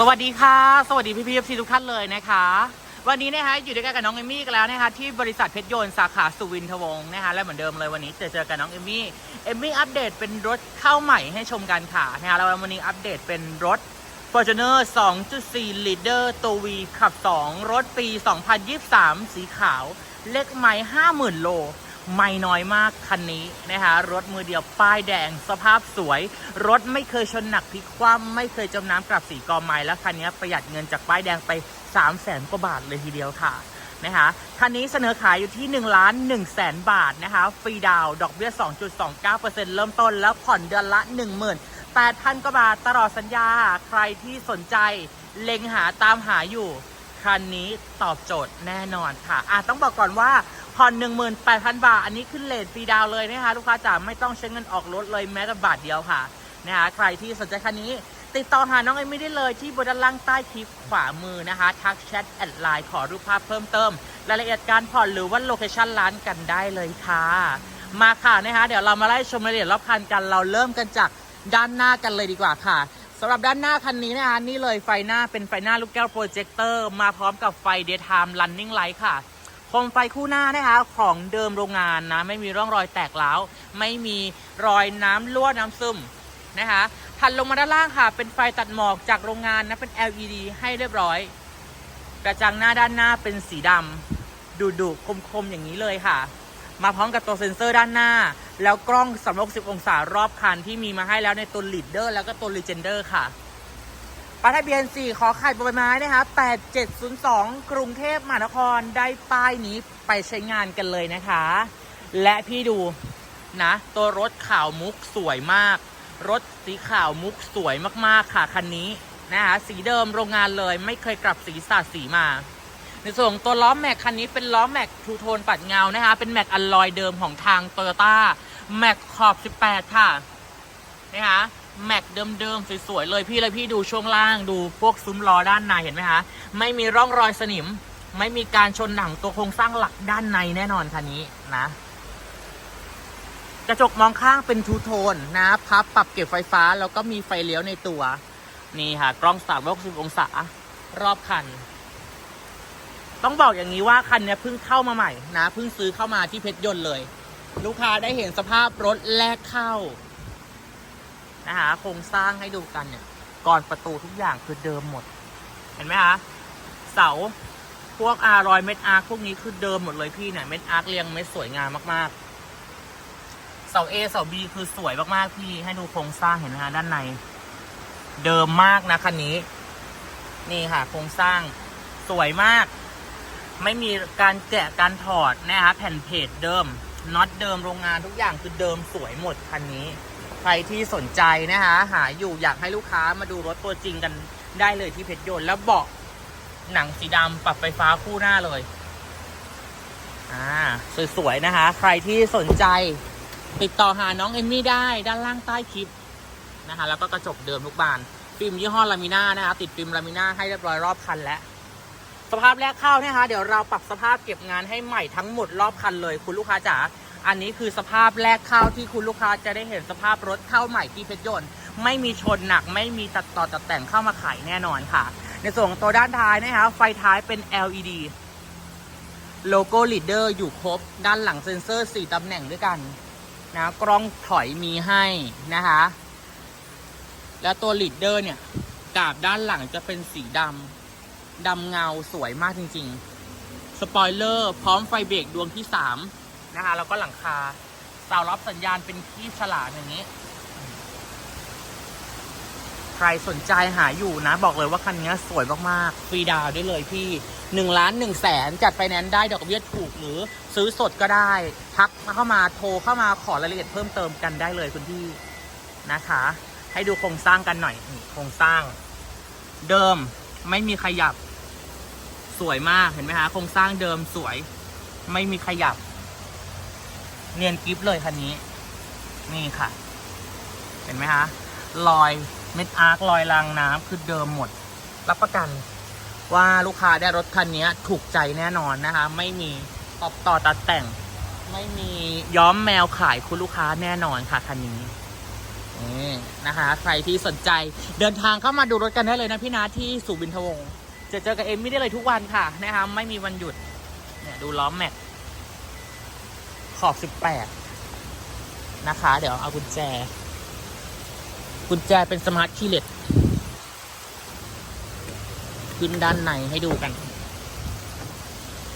สวัสดีค่ะ สวัสดีพี่พีเอฟซีทุกท่านเลยนะคะ วันนี้นะคะอยู่ด้วยกันกับน้องเอมมี่กันแล้วนะคะที่บริษัทเพชรยนต์สาขาสุวินทวงศ์นะคะและเหมือนเดิมเลยวันนี้เจอเจอกับน้องเอมมี่เอมมี่อัปเดตเป็นรถเข้าใหม่ให้ชมกันค่ะนะคะแล้ววันนี้อัปเดตเป็นรถ Fortuner 2.4 Leader ตัว V ขับ 2 รถปี 2023 สีขาว เลขไม้50,000 โล ไม่น้อยมากคันนี้นะคะรถมือเดียวป้ายแดงสภาพสวย รถไม่เคยชนหนักพลิกคว่ำไม่เคยจมน้ำกลับสีกอไม้แล้วคันนี้ประหยัดเงินจากป้ายแดงไป 3 0 0แสนกว่าบาทเลยทีเดียวค่ะนะคะคันนี้เสนอขายอยู่ที่1ล้าน1แสนบาทนะคะฟรีดาวดอกเบี้ย 2.29%เริ่มต้นแล้วผ่อนเดือนละ 18,000กว่าบาทตลอดสัญญา ใครที่สนใจเล็งหาตามหาอยู่ คันนี้ตอบโจทย์แน่นอนค่ะอะต้องบอกก่อนว่า ผ่อน18,000 บาท อันนี้ขึ้นเลทฟรีดาวเลยนะคะลูกค้าจ๋าไม่ต้องใช้เงินออกรถเลยแม้แต่บาทเดียวค่ะนะคะใครที่สนใจคันนี้ ติดต่อหาน้องเอมมี่ได้เลยที่บนด้านล่างใต้คลิปขวามือนะคะทักแชทแอดไลน์ขอรูปภาพเพิ่มเติมรายละเอียดการผ่อนหรือว่าโลเคชั่นร้านกันได้เลยค่ะ มาค่ะนะคะเดี๋ยวเรามาไล่ชมรายละเอียดรอบคันกันเราเริ่มกันจากด้านหน้ากันเลยดีกว่าค่ะสำหรับด้านหน้าคันนี้นะคะนี่เลยไฟหน้าเป็นไฟหน้าลูกแก้วโปรเจคเตอร์มาพร้อมกับไฟ daytime running light ค่ะ โคมไฟคู่หน้านะคะของเดิมโรงงานนะ ไม่มีร่องรอยแตกร้าวไม่มีรอยน้ำรั่วน้ำซึมนะคะถัดลงมาด้านล่างค่ะ เป็นไฟตัดหมอกจากโรงงานนะ เป็น LED ให้เรียบร้อย กระจังหน้าด้านหน้าเป็นสีดำดุดุๆคมๆอย่างนี้เลยค่ะ มาพร้อมกับตัวเซ็นเซอร์ด้านหน้า แล้วกล้อง360 องศารอบคันที่มีมาให้แล้วในตัว Leader แล้วก็ตัว Legender ค่ะ ป้ายทะเบียน 4 ขอไข่บใบไม้นะคะ 8702 กรุงเทพมหานคร ได้ป้ายนี้ไปใช้งานกันเลยนะคะ และพี่ดูนะ ตัวรถขาวมุกสวยมาก รถสีขาวมุกสวยมากๆค่ะคันนี้นะคะ สีเดิมโรงงานเลย ไม่เคยกลับสีสาดสีมา ในส่วนตัวล้อแม็กคันนี้เป็นล้อแม็กทูโทนปัดเงานะคะ เป็นแม็กอัลลอยเดิมของทางโตโยต้าแม็กขอบ 18 ค่ะนะคะ แม็กเดิมๆสวยๆเลยพี่เลยพี่ดูช่วงล่างดูพวกซุ้มล้อด้านในเห็นไหมคะไม่มีร่องรอยสนิม ไม่มีการชนหนังตัวโครงสร้างหลักด้านในแน่นอนคันนี้นะ กระจกมองข้างเป็นทูโทนนะพับปรับเก็บไฟฟ้าแล้วก็มีไฟเลี้ยวในตัวนี่ค่ะ กล้องสามร้อยสิบองศารอบคัน ต้องบอกอย่างนี้ว่าคันนี้เพิ่งเข้ามาใหม่นะเพิ่งซื้อเข้ามาที่เพชรยนต์เลย ลูกค้าได้เห็นสภาพรถแรกเข้า นะคะ โครงสร้างให้ดูกันเนี่ย ก่อนประตูทุกอย่างคือเดิมหมด เห็นไหมคะเสาพวกอารอยเม็ดอาร์พวกนี้คือเดิมหมดเลยพี่เนี่ยเม็ดอาร์เรียงเม็ดสวยงามมากๆเสา A เสา B คือสวยมากๆพี่ให้ดูโครงสร้างเห็นไหมคะด้านใน เดิมมากนะคันนี้ นี่ค่ะ โครงสร้างสวยมาก ไม่มีการแกะการถอดนะคะแผ่นเพจเดิมน็อตเดิมโรงงานทุกอย่างคือเดิมสวยหมดคันนี้ ใครที่สนใจนะคะหาอยู่อยากให้ลูกค้ามาดูรถตัวจริงกันได้เลยที่เพชรยนต์แล้วเบาะหนังสีดำปรับไฟฟ้าคู่หน้าเลย อ่า สวย ๆ นะคะ ใครที่สนใจ ติดต่อหาน้องเอมมี่ได้ด้านล่างใต้คลิปนะคะ แล้วก็กระจกเดิมทุกบาน ฟิล์มยี่ห้อลามิน่านะคะ ติดฟิล์มลามิน่าให้เรียบร้อยรอบคันแล้วสภาพแรกเข้านยคะ เดี๋ยวเราปรับสภาพเก็บงานให้ใหม่ทั้งหมดรอบคันเลย คุณลูกค้าจ๋า อันนี้คือสภาพแรกเข้าที่คุณลูกค้าจะได้เห็นสภาพรถเข้าใหม่ที่เพชรยนต์ไม่มีชนหนักไม่มีตัดต่อตัดแต่งเข้ามาขายแน่นอนค่ะ ในส่วนของตัวด้านท้ายนะคะไฟท้ายเป็น LED โลโก้ลีดเดอร์อยู่ครบ ด้านหลังเซ็นเซอร์ 4ตำแหน่งด้วยกันนะกล้องถอยมีให้นะคะ แล้วตัวลีดเดอร์เนี่ยกาบด้านหลังจะเป็นสีดำดำเงาสวยมากจริง ๆ สปอยเลอร์ พร้อมไฟเบรกดวงที่ 3 นะคะ แล้วก็หลังคาเสารับสัญญาณเป็นคีบฉลามอย่างนี้ ใครสนใจหาอยู่นะ บอกเลยว่าคันนี้สวยมากๆ ฟรีดาวน์ได้เลยพี่1ล้าน1แสนจัดไฟแนนซ์ได้ดอกเบี้ยถูกหรือซื้อสดก็ได้ ทักมาเข้ามาโทรเข้ามาขอรายละเอียดเพิ่มเติมกันได้เลยคุณพี่นะคะ ให้ดูโครงสร้างกันหน่อยโครงสร้าง เดิมไม่มีขยับ สวยมากเห็นไหมคะโครงสร้างเดิมสวย ไม่มีขยับ เนียนกิฟเลยคันนี้ นี่ค่ะ เห็นไหมคะรอยเม็ดอาร์ครอยรางน้ำคือเดิมหมด รับประกันว่าลูกค้าได้รถคันนี้ถูกใจแน่นอนนะคะ ไม่มีตอบต่อตัดแต่ง ไม่มีย้อมแมวขายคุณลูกค้าแน่นอนค่ะคันนี้นี่นะคะ ใครที่สนใจเดินทางเข้ามาดูรถกันได้เลยนะพี่นาที่สุวินทวงจะเจอกับเอมมี่ได้เลยทุกวันค่ะนะคะไม่มีวันหยุดเนี่ยดูล้อมแม็ก ขอบสิบแปดนะคะ เดี๋ยวเอากุญแจ กุญแจเป็นสมาร์ทคีย์เลสขึ้นด้านในให้ดูกัน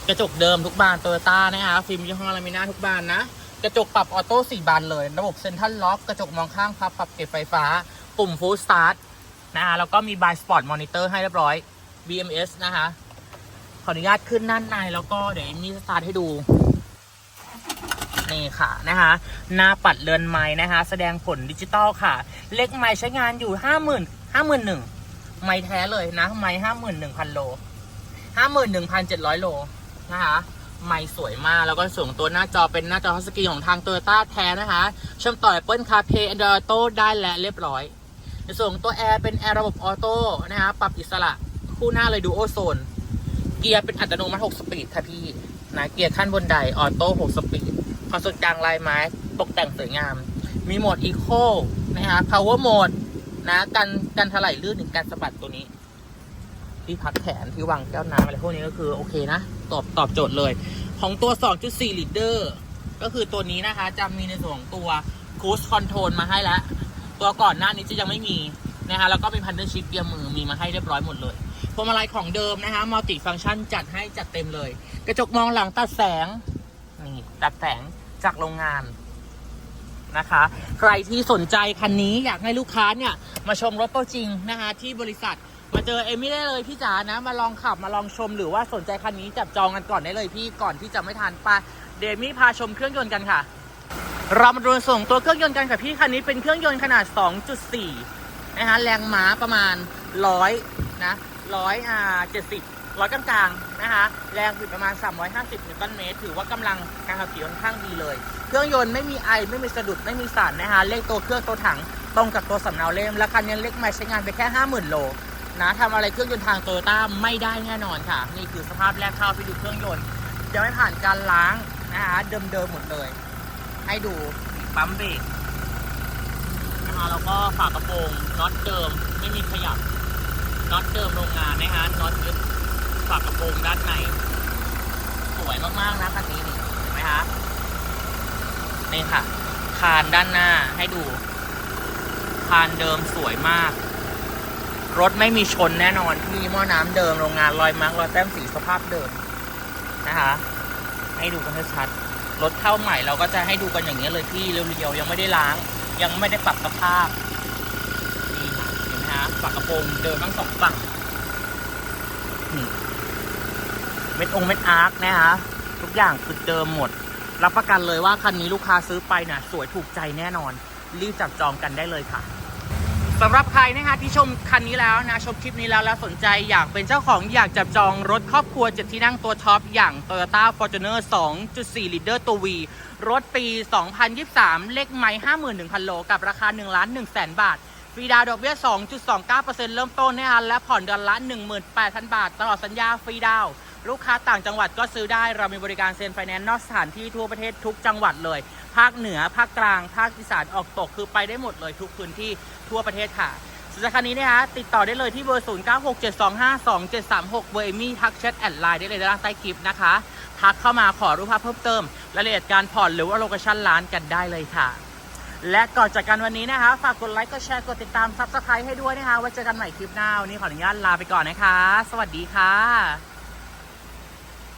กระจกเดิมทุกบานโตโยต้านะคะฟิล์มยี่ห้อลามิน่าทุกบานนะ กระจกปรับออโต้สี่บานเลย ระบบเซ็นทรัลล็อก กระจกมองข้างพับปรับเก็บไฟฟ้า ปุ่มฟู l สตาร์ทนะคะแล้วก็มีบายสปอร์ตมอนิเตอร์ให้เรียบร้อย BMS นะคะ ขออนุญาตขึ้นด้านในแล้วก็เดี๋ยวมีสตาร์ทให้ดู นี่ค่ะนะคะ หน้าปัดเรือนไม้นะคะ แสดงผลดิจิตอลค่ะ เลขไม้ใช้งานอยู่ห้าหมื่นห้าหมื่นหนึ่งไม้แท้เลยนะ ไม้ห้าหมื่นหนึ่งพันโลห้าหมื่นหนึ่งพันเจ็ดร้อยโลนะคะไม้สวยมาก แล้วก็ส่วนตัวหน้าจอเป็นหน้าจอทัชสกรีนของทางโตโยต้าแท้นะคะเชื่อมต่อ Apple CarPlay Android Auto ได้และเรียบร้อยในส่วนของตัวแอร์เป็นแอร์ระบบออโต้นะคะปรับอิสระคู่หน้าเลยดูโอโซน เกียร์เป็นอัตโนมัติ 6 สปีดค่ะพี่นะเกียร์ขั้นบนไดออโต้ 6 สปีด คอนโซลกลางลายไม้ ตกแต่งสวยงาม มีโหมดอีโคนะคะ power mode นะกันกันถลายลื่นถึงการสะบัดตัวนี้ ที่พักแขนที่วางแก้วน้ำอะไรพวกนี้ก็คือโอเคนะ ตอบตอบโจทย์เลย ของตัว 2.4 ลิตรก็คือตัวนี้นะคะจะมีในส่วนของตัว cruise control มาให้แล้ว ตัวก่อนหน้านี้จะยังไม่มีนะคะแล้วก็เป็นพันเดอร์ชิปเกียร์มือมีมาให้เรียบร้อยหมดเลยพวงมาลัยของเดิมนะคะมัลติฟังก์ชันจัดให้จัดเต็มเลย กระจกมองหลังตัดแสงนี่ตัดแสง จากโรงงานนะคะ ใครที่สนใจคันนี้อยากให้ลูกค้าเนี่ย มาชมรถตัวจริงนะคะที่บริษัทมาเจอเอมี่ได้เลยพี่จ๋านะ มาลองขับมาลองชมหรือว่าสนใจคันนี้จับจองกันก่อนได้เลยพี่ก่อนที่จะไม่ทันไปเดมี่พาชมเครื่องยนต์กันค่ะ เรามาดูส่งตัวเครื่องยนต์กันค่ะพี่คันนี้เป็นเครื่องยนต์ขนาด 2.4 นะคะแรงม้าประมาณ 100 นะ100อ่า70 ร้อยกลางๆนะคะ แรงบิดประมาณ 350 นิวตันเมตร ถือว่ากำลังการขับขี่ค่อนข้างดีเลย เครื่องยนต์ไม่มีไอ ไม่มีสะดุด ไม่มีสั่นนะคะ เลขตัวเครื่องตัวถังตรงกับตัวสำเนาเล่ม และคันนี้เล็กไม่ใช้งานไปแค่ 50,000 โลนะทำอะไรเครื่องยนต์ทางโตโยต้าไม่ได้แน่นอนค่ะ นี่คือสภาพแรกเข้าไปดูเครื่องยนต์ยังไม่ผ่านการล้างนะคะเดิมๆหมดเลย ให้ดูปั๊มเบรกนะคะแล้วก็ฝากระโปรงน็อตเดิมไม่มีขยับน็อตเดิมโรงงานนะคะน็อตยึด ฝากระโปรงด้านใน สวยมากๆนะคันนี้นี่เห็นไหมคะนี่ค่ะ คานด้านหน้าให้ดู คานเดิมสวยมาก รถไม่มีชนแน่นอนที่หม้อน้ำเดิมโรงงานรอยมาร์กรอยแต้มสีสภาพเดิมนะคะ ให้ดูกันชัดรถเข้าใหม่เราก็จะให้ดูกันอย่างนี้ยเลยพี่เรียวๆยังไม่ได้ล้าง ยังไม่ได้ปรับสภาพนี่ค่ะเห็นไหมฮะฝากระโปรงเดิมทั้งสองฝั่งนี่ เม็ดองเม็ดอาร์คนะคะทุกอย่างคือเดิมหมด รับประกันเลยว่าคันนี้ลูกค้าซื้อไปน่ะสวยถูกใจแน่นอน รีบจับจองกันได้เลยค่ะสำหรับใครนะคะที่ชมคันนี้แล้วนะชมคลิปนี้แล้วแล้วสนใจอยากเป็นเจ้าของอยากจับจองรถครอบครัวเจ็ดที่นั่งตัวท็อปอย่าง Toyota Fortuner 2.4ลิตรตัว V รถปี 2023 เลขไม้51,000 โล กับราคา 1 ล้าน1แสนบาทฟรีดาวดอกเบี้ย 2.29%เริ่มต้นนะคะและผ่อนเดือนละ 18,000 บาท ตลอดสัญญาฟรีดาว ลูกค้าต่างจังหวัดก็ซื้อได้เรามีบริการเซ็นไฟแนนซ์นอกสถานที่ทั่วประเทศทุกจังหวัดเลย ภาคเหนือภาคกลาง ภาคอีสานออกตกคือไปได้หมดเลยทุกพื้นที่ทั่วประเทศค่ะสำหรับคันนี้นะคะติดต่อได้เลยที่เบอร์ 0967252736 เบอร์เอมี่ทักแชทแอดไลน์ได้เลยด้านใต้คลิปนะคะ ทักเข้ามาขอรูปภาพเพิ่มเติมรายละเอียดการผ่อนหรือว่าโลเคชั่นร้านกันได้เลยค่ะ และก่อนจากกันวันนี้นะคะ ฝากกดไลค์กดแชร์กดติดตามซับสไครต์ให้ด้วยนะคะไว้เจอกันใหม่คลิปหน้าวันนี้ขออนุญาตลาไปก่อนนะคะ สวัสดีค่ะ